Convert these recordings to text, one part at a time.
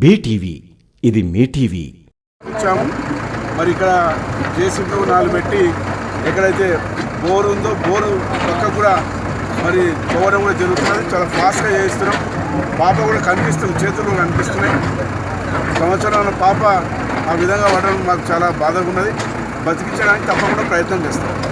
BTV ఇది మీ TV. ఇచ్చాము. మరి ఇక్కడ జేసీబీ నాలుగు పెట్టి ఎక్కడైతే బోర్ ఉందో బోరు పక్క కూడా మరి పోవడం కూడా జరుగుతున్నది. చాలా ఫాస్ట్గా చేస్తున్నాం పాప కూడా కనిపిస్తుంది చేతులు కనిపిస్తున్నాయి. సంవత్సరాల పాప ఆ విధంగా పడడం మాకు చాలా బాధగా ఉన్నది. బతికించడానికి తప్పకుండా ప్రయత్నం చేస్తాం.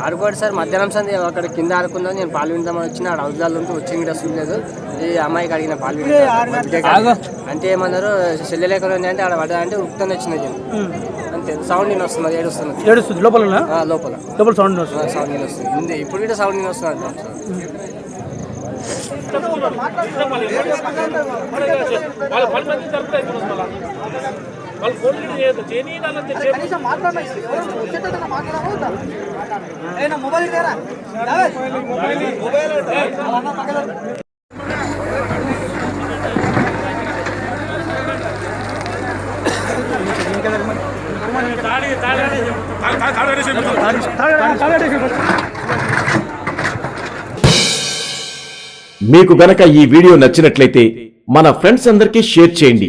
ఆడుకోడు సార్ మధ్యాహ్నం సంది అక్కడ కింద ఆడుకుందాం నేను పాలు విందామని వచ్చిన ఆడ హౌస్లలో ఉంటూ వచ్చి కూడా చూడలేదు. ఈ అమ్మాయికి అడిగిన పాలు విందా. అంటే ఏమన్నారు సెల్లె లేకుండా ఉంది అంటే ఆడ పడ్డా అంటే ఉప్పుతోనే వచ్చినది అంతే సౌండ్ నేను వస్తున్నది ఏడుస్తున్నది ఏడుస్తుంది లోపల ఆ, లోపల. లోపల సౌండ్ వస్తుంది. సౌండ్ నేను వస్తుంది. ఉంది ఇప్పుడు కూడా సౌండ్ నేను వస్తున్నది మీకు గనక ఈ వీడియో నచ్చినట్లయితే మన ఫ్రెండ్స్ అందరికీ షేర్ చేయండి.